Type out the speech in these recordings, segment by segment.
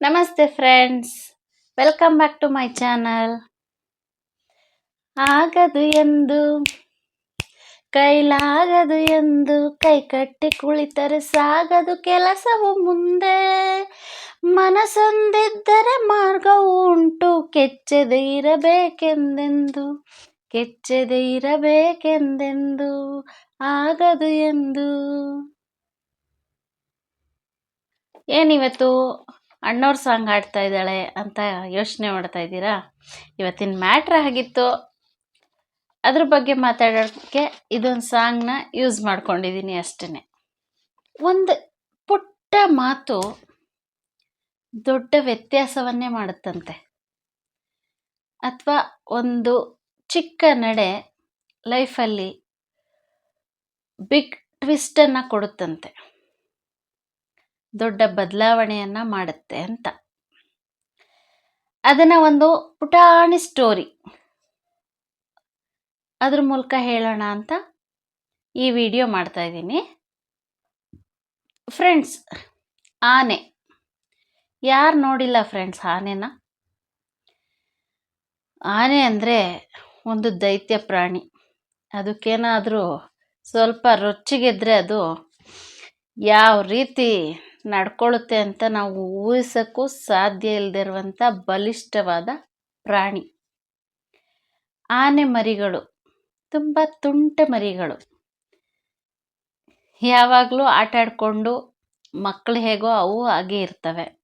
ನಮಸ್ತೆ friends welcome back to my channel ಆಗದು ಎಂದು, ಕೈಲಾಗದು ಎಂದು, ಕೈ ಕಟ್ಟಿ ಕುಳಿತರೆ ಸಾಗದು ಕೆಲಸವು ಮುಂದೆ. ಮನಸ್ಸೊಂದಿದ್ದರೆ ಮಾರ್ಗವು ಉಂಟು, ಕೆಚ್ಚದೆ ಇರಬೇಕೆಂದೆಂದು ಕೆಚ್ಚದೆ ಇರಬೇಕೆಂದೆಂದು, ಆಗದು ಎಂದು. ಏನಿವತ್ತು? ಅಣ್ಣವ್ರ ಸಾಂಗ್ ಹಾಡ್ತಾ ಇದ್ದಾಳೆ ಅಂತ ಯೋಚನೆ ಮಾಡ್ತಾ ಇದ್ದೀರಾ? ಇವತ್ತಿನ ಮ್ಯಾಟ್ರ್ ಆಗಿತ್ತು. ಅದ್ರ ಬಗ್ಗೆ ಮಾತಾಡೋಕ್ಕೆ ಇದೊಂದು ಸಾಂಗ್ನ ಯೂಸ್ ಮಾಡ್ಕೊಂಡಿದ್ದೀನಿ ಅಷ್ಟೇ ಒಂದು ಪುಟ್ಟ ಮಾತು ದೊಡ್ಡ ವ್ಯತ್ಯಾಸವನ್ನೇ ಮಾಡುತ್ತಂತೆ. ಅಥವಾ ಒಂದು ಚಿಕ್ಕ ನಡೆ ಲೈಫಲ್ಲಿ ಬಿಗ್ ಟ್ವಿಸ್ಟನ್ನು ಕೊಡುತ್ತಂತೆ. ದೊಡ್ಡ ಬದಲಾವಣೆಯನ್ನು ಮಾಡುತ್ತೆ ಅಂತ. ಅದನ್ನು ಒಂದು ಪುಟಾಣಿ ಸ್ಟೋರಿ ಅದ್ರ ಮೂಲಕ ಹೇಳೋಣ ಅಂತ ಈ ವಿಡಿಯೋ ಮಾಡ್ತಾ ಇದ್ದೀನಿ. ಫ್ರೆಂಡ್ಸ್ ಆನೆ. ಯಾರು ನೋಡಿಲ್ಲ ಫ್ರೆಂಡ್ಸ್ ಆನೆನ? ಆನೆ ಅಂದರೆ ಒಂದು ದೈತ್ಯ ಪ್ರಾಣಿ. ಅದಕ್ಕೇನಾದರೂ ಸ್ವಲ್ಪ ರೊಚ್ಚಿಗೆದ್ರೆ ಅದು ಯಾವ ರೀತಿ ನಡ್ಕೊಳ್ಳುತ್ತೆ ಅಂತ ನಾವು ಊಹಿಸೋಕ್ಕೂ ಸಾಧ್ಯ ಇಲ್ಲದಿರುವಂಥ ಬಲಿಷ್ಠವಾದ ಪ್ರಾಣಿ. ಆನೆ ಮರಿಗಳು, ತುಂಬ ತುಂಟೆ ಮರಿಗಳು. ಯಾವಾಗಲೂ ಆಟ ಆಡಿಕೊಂಡು ಮಕ್ಕಳು ಹೇಗೋ ಅವು ಹಾಗೆ ಇರ್ತವೆ.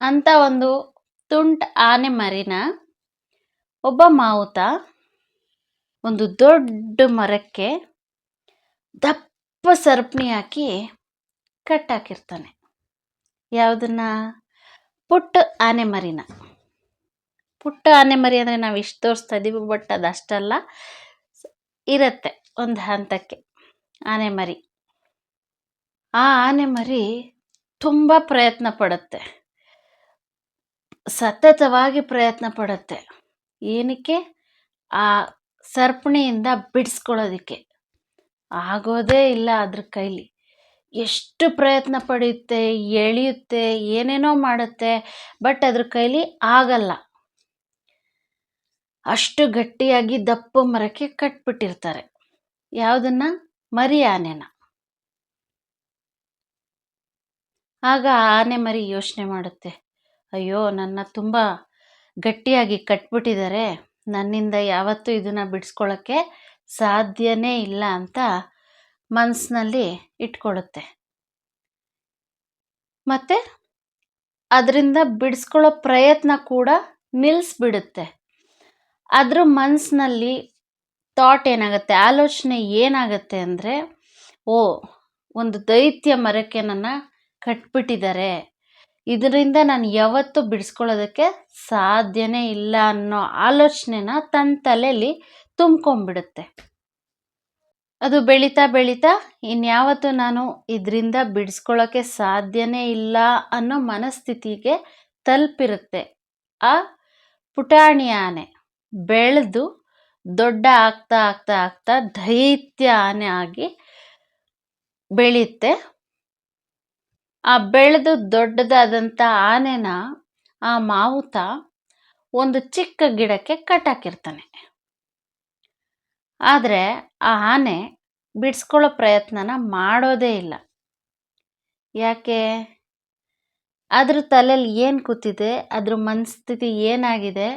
ಅಂತ ಒಂದು ತುಂಟ ಆನೆ ಮರಿನ ಒಬ್ಬ ಮಾವುತ ಒಂದು ದೊಡ್ಡ ಮರಕ್ಕೆ ದಪ್ಪ ಸರ್ಪಣಿ ಹಾಕಿ ಕಟ್ಟಾಕಿರ್ತಾನೆ. ಯಾವುದನ್ನ? ಪುಟ್ಟ ಆನೆ ಮರಿನ. ಪುಟ್ಟ ಆನೆ ಮರಿ ಅಂದರೆ ನಾವು ಇಷ್ಟು ತೋರಿಸ್ತಾ ಇದ್ದೀವಿ ಬಟ್ ಅದು ಅಷ್ಟಲ್ಲ ಇರತ್ತೆ ಒಂದು ಹಂತಕ್ಕೆ ಆನೆ ಮರಿ. ಆ ಆನೆ ಮರಿ ತುಂಬ ಪ್ರಯತ್ನ ಪಡುತ್ತೆ. ಸತತವಾಗಿ ಪ್ರಯತ್ನ ಪಡುತ್ತೆ. ಏನಕ್ಕೆ? ಆ ಸರಪಣಿಯಿಂದ ಬಿಡಿಸ್ಕೊಳ್ಳೋದಕ್ಕೆ. ಆಗೋದೇ ಇಲ್ಲ ಅದ್ರ ಕೈಲಿ. ಎಷ್ಟು ಪ್ರಯತ್ನ ಪಡೆಯುತ್ತೆ ಎಳೆಯುತ್ತೆ, ಏನೇನೋ ಮಾಡುತ್ತೆ, ಬಟ್ ಅದ್ರ ಕೈಲಿ ಆಗಲ್ಲ. ಅಷ್ಟು ಗಟ್ಟಿಯಾಗಿ ದಪ್ಪ ಮರಕ್ಕೆ ಕಟ್ಬಿಟ್ಟಿರ್ತಾರೆ. ಯಾವುದನ್ನ? ಮರಿ ಆನೆನ ಆಗ ಆನೆ ಮರಿ ಯೋಚನೆ ಮಾಡುತ್ತೆ, ಅಯ್ಯೋ, ನನ್ನ ತುಂಬ ಗಟ್ಟಿಯಾಗಿ ಕಟ್ಬಿಟ್ಟಿದ್ದಾರೆ ನನ್ನಿಂದ ಯಾವತ್ತೂ ಇದನ್ನು ಬಿಡಿಸ್ಕೊಳ್ಳೋಕ್ಕೆ ಸಾಧ್ಯನೇ ಇಲ್ಲ ಅಂತ ಮನಸ್ಸಿನಲ್ಲಿ ಇಟ್ಕೊಳ್ಳುತ್ತೆ. ಮತ್ತು ಅದರಿಂದ ಬಿಡಿಸ್ಕೊಳ್ಳೋ ಪ್ರಯತ್ನ ಕೂಡ ನಿಲ್ಲಿಸ್ಬಿಡುತ್ತೆ ಅದರ ಮನಸ್ಸಿನಲ್ಲಿ ಥಾಟ್ ಏನಾಗುತ್ತೆ? ಆಲೋಚನೆ ಏನಾಗುತ್ತೆ ಅಂದರೆ, ಓ, ಒಂದು ದೈತ್ಯ ಮರಕ್ಕೆ ನನ್ನ ಕಟ್ಬಿಟ್ಟಿದ್ದಾರೆ. ಇದರಿಂದ ನಾನು ಯಾವತ್ತೂ ಬಿಡಿಸ್ಕೊಳ್ಳೋದಕ್ಕೆ ಸಾಧ್ಯನೇ ಇಲ್ಲ ಅನ್ನೋ ಆಲೋಚನೆನ ತನ್ನ ತಲೆಯಲ್ಲಿ ತುಂಬ್ಕೊಂಡ್ಬಿಡುತ್ತೆ. ಅದು ಬೆಳೀತಾ ಬೆಳೀತಾ ಇನ್ಯಾವತ್ತೂ ನಾನು ಇದರಿಂದ ಬಿಡಿಸ್ಕೊಳ್ಳೋಕ್ಕೆ ಸಾಧ್ಯನೇ ಇಲ್ಲ ಅನ್ನೋ ಮನಸ್ಥಿತಿಗೆ ತಲುಪಿರುತ್ತೆ. ಆ ಪುಟಾಣಿ ಆನೆ ಬೆಳೆದು ದೊಡ್ಡ ಆಗ್ತಾ ಆಗ್ತಾ ಆಗ್ತಾ ದೈತ್ಯ ಆನೆ ಆಗಿ ಬೆಳೆಯುತ್ತೆ ಆ ಬೆಳೆದು ದೊಡ್ಡದಾದಂಥ ಆನೆನ, ಆ ಮಾವುತ ಒಂದು ಚಿಕ್ಕ ಗಿಡಕ್ಕೆ ಕಟ್ಟಾಕಿರ್ತಾನೆ ಆದರೆ ಆ ಆನೆ ಬಿಡಿಸ್ಕೊಳ್ಳೋ ಪ್ರಯತ್ನನ ಮಾಡೋದೇ ಇಲ್ಲ. ಯಾಕೆ? ಅದ್ರ ತಲೆಯಲ್ಲಿ ಏನು ಕೂತಿದೆ? ಅದ್ರ ಮನಸ್ಥಿತಿ ಏನಾಗಿದೆ?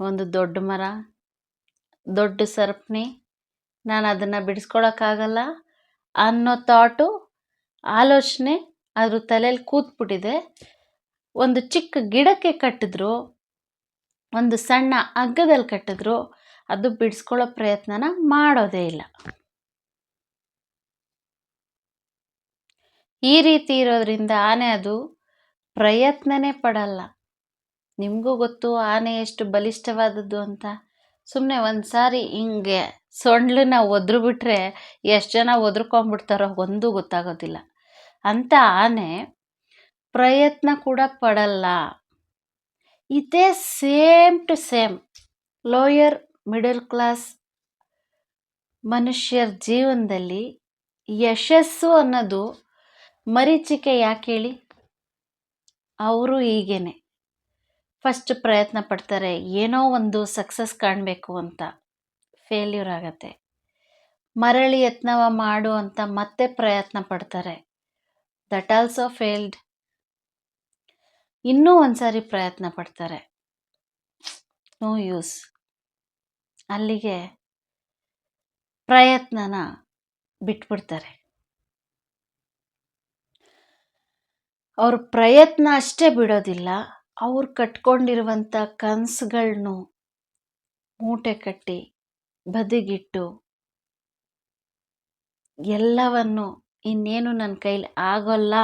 ಒಂದು ದೊಡ್ಡ ಮರ, ದೊಡ್ಡ ಸರಪಣಿ ನಾನು ಅದನ್ನು ಬಿಡಿಸ್ಕೊಳಕ್ಕಾಗಲ್ಲ ಅನ್ನೋ ಥಾಟು ಆಲೋಚನೆ ಅದ್ರ ತಲೆಯಲ್ಲಿ ಕೂತ್ಬಿಟ್ಟಿದೆ. ಒಂದು ಚಿಕ್ಕ ಗಿಡಕ್ಕೆ ಕಟ್ಟಿದ್ರು, ಒಂದು ಸಣ್ಣ ಅಗ್ಗದಲ್ಲಿ ಕಟ್ಟಿದ್ರು ಅದು ಬಿಡಿಸ್ಕೊಳ್ಳೋ ಪ್ರಯತ್ನನ ಮಾಡೋದೇ ಇಲ್ಲ. ಈ ರೀತಿ ಇರೋದ್ರಿಂದ ಆನೆ ಅದು ಪ್ರಯತ್ನನೇ ಪಡಲ್ಲ. ನಿಮಗೂ ಗೊತ್ತು ಆನೆ ಎಷ್ಟು ಬಲಿಷ್ಠವಾದದ್ದು ಅಂತ. ಸುಮ್ಮನೆ ಒಂದು ಸಾರಿ ಹಿಂಗೆ ಸೊಂಡ್ಲನ್ನ ಒದ್ರು ಬಿಟ್ಟರೆ ಎಷ್ಟು ಜನ ಒದ್ರುಕೊಂಡ್ಬಿಡ್ತಾರೋ ಒಂದು ಗೊತ್ತಾಗೋದಿಲ್ಲ. ಅಂತ ಆನೆ ಪ್ರಯತ್ನ ಕೂಡ ಪಡಲ್ಲ. ಇದೇ same to same. Lower middle class ಮನುಷ್ಯರ ಜೀವನದಲ್ಲಿ ಯಶಸ್ಸು ಅನ್ನೋದು ಮರೀಚಿಕೆ ಯಾಕೆ ಹೇಳಿ? ಅವರು ಹೀಗೇನೆ ಫಸ್ಟ್ ಪ್ರಯತ್ನ ಪಡ್ತಾರೆ, ಏನೋ ಒಂದು ಸಕ್ಸಸ್ ಕಾಣಬೇಕು ಅಂತ. ಫೇಲ್ಯೂರ್ ಆಗತ್ತೆ. ಮರಳಿ ಯತ್ನವ ಮಾಡು ಅಂತ ಮತ್ತೆ ಪ್ರಯತ್ನ ಪಡ್ತಾರೆ. ದಟ್ ಆಲ್ಸೋ ಫೇಲ್ಡ್ ಇನ್ನೂ ಒಂದ್ಸಾರಿ ಪ್ರಯತ್ನ ಪಡ್ತಾರೆ. ನೋ ಯೂಸ್ ಅಲ್ಲಿಗೆ ಪ್ರಯತ್ನನ ಬಿಟ್ಬಿಡ್ತಾರೆ. ಅವ್ರ ಪ್ರಯತ್ನ ಅಷ್ಟೇ ಬಿಡೋದಿಲ್ಲ, ಅವ್ರು ಕಟ್ಕೊಂಡಿರುವಂಥ ಕನಸುಗಳನ್ನು ಮೂಟೆ ಕಟ್ಟಿ ಬದಿಗಿಟ್ಟು ಎಲ್ಲವನ್ನು ಇನ್ನೇನು ನನ್ನ ಕೈಲಿ ಆಗೋಲ್ಲ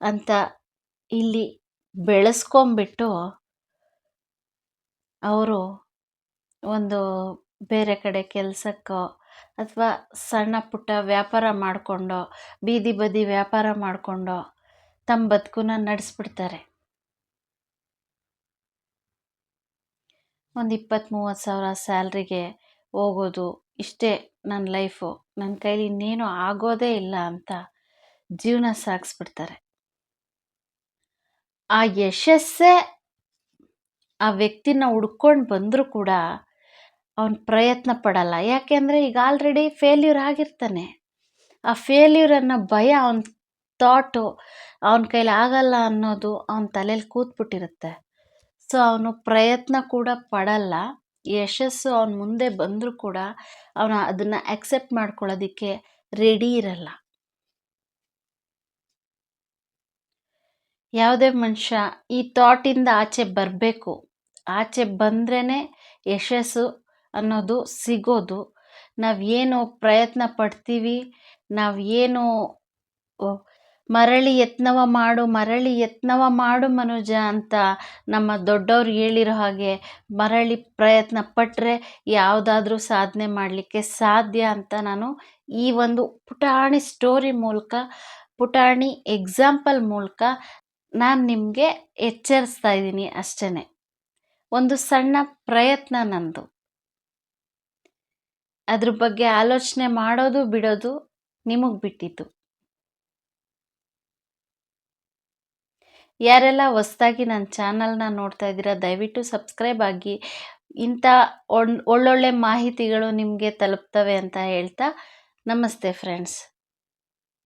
ಅಂತ ಇಲ್ಲಿ ಬೆಳೆಸ್ಕೊಂಬಿಟ್ಟು, ಅವರು ಒಂದು ಬೇರೆ ಕಡೆ ಕೆಲಸಕ್ಕೋ ಅಥವಾ ಸಣ್ಣ ಪುಟ್ಟ ವ್ಯಾಪಾರ ಮಾಡಿಕೊಂಡೋ, ಬೀದಿ ಬದಿ ವ್ಯಾಪಾರ ಮಾಡಿಕೊಂಡೋ ತಮ್ಮ ಬದುಕನ್ನ ನಡೆಸ್ಬಿಡ್ತಾರೆ. ಒಂದು ಇಪ್ಪತ್ತು ಮೂವತ್ತು ಸಾವಿರ ಸ್ಯಾಲ್ರಿಗೆ ಹೋಗೋದು ಇಷ್ಟೇ ನನ್ನ ಲೈಫು. ನನ್ನ ಕೈಲಿ ಇನ್ನೇನು ಆಗೋದೇ ಇಲ್ಲ ಅಂತ ಜೀವನ ಸಾಗಿಸ್ಬಿಡ್ತಾರೆ. ಆ ಯಶಸ್ಸೇ ಆ ವ್ಯಕ್ತಿನ ಹುಡ್ಕೊಂಡು ಬಂದರೂ ಕೂಡ ಅವನು ಪ್ರಯತ್ನ ಪಡಲ್ಲ. ಯಾಕೆಂದರೆ ಈಗ ಆಲ್ರೆಡಿ ಫೇಲ್ಯೂರ್ ಆಗಿರ್ತಾನೆ. ಆ ಫೇಲ್ಯೂರ್ ಅನ್ನೋ ಭಯ ಅವನ ಥಾಟು ಅವನ ಕೈಲಿ ಆಗಲ್ಲ ಅನ್ನೋದು ಅವನ ತಲೆಯಲ್ಲಿ ಕೂತ್ಬಿಟ್ಟಿರುತ್ತೆ. ಸೊ ಅವನು ಪ್ರಯತ್ನ ಕೂಡ ಪಡಲ್ಲ. ಯಶಸ್ಸು ಅವನ ಮುಂದೆ ಬಂದರೂ ಕೂಡ ಅವನು ಅದನ್ನು ಅಕ್ಸೆಪ್ಟ್ ಮಾಡ್ಕೊಳ್ಳೋದಕ್ಕೆ ರೆಡಿ ಇರಲ್ಲ. ಯಾವುದೇ ಮನುಷ್ಯ ಈ ಥಾಟಿಂದ ಆಚೆ ಬರಬೇಕು. ಆಚೆ ಬಂದ್ರೇ ಯಶಸ್ಸು ಅನ್ನೋದು ಸಿಗೋದು. ನಾವು ಏನು ಪ್ರಯತ್ನ ಪಡ್ತೀವಿ ನಾವು ಏನು ಮರಳಿ ಯತ್ನವ ಮಾಡು, ಮರಳಿ ಯತ್ನವ ಮಾಡು ಮನುಜ ಅಂತ ನಮ್ಮ ದೊಡ್ಡವ್ರು ಹೇಳಿರೋ ಹಾಗೆ ಮರಳಿ ಪ್ರಯತ್ನ ಪಟ್ಟರೆ ಯಾವುದಾದ್ರೂ ಸಾಧನೆ ಮಾಡಲಿಕ್ಕೆ ಸಾಧ್ಯ ಅಂತ ನಾನು ಈ ಒಂದು ಪುಟಾಣಿ ಸ್ಟೋರಿ ಮೂಲಕ, ಪುಟಾಣಿ ಎಕ್ಸಾಂಪಲ್ ಮೂಲಕ ನಾನು ನಿಮಗೆ ಎಚ್ಚರಿಸ್ತಾ ಇದ್ದೀನಿ ಅಷ್ಟೇ ಒಂದು ಸಣ್ಣ ಪ್ರಯತ್ನ ನಂದು. ಅದ್ರ ಬಗ್ಗೆ ಆಲೋಚನೆ ಮಾಡೋದು ಬಿಡೋದು ನಿಮಗೆ ಬಿಟ್ಟಿತ್ತು ಯಾರೆಲ್ಲ ಹೊಸ್ದಾಗಿ ನನ್ನ ಚಾನಲ್ನ ನೋಡ್ತಾ ಇದ್ದೀರಾ, ದಯವಿಟ್ಟು ಸಬ್ಸ್ಕ್ರೈಬ್ ಆಗಿ. ಇಂಥ ಒಳ್ಳೊಳ್ಳೆ ಮಾಹಿತಿಗಳು ನಿಮಗೆ ತಲುಪ್ತವೆ ಅಂತ ಹೇಳ್ತಾ ನಮಸ್ತೆ ಫ್ರೆಂಡ್ಸ್.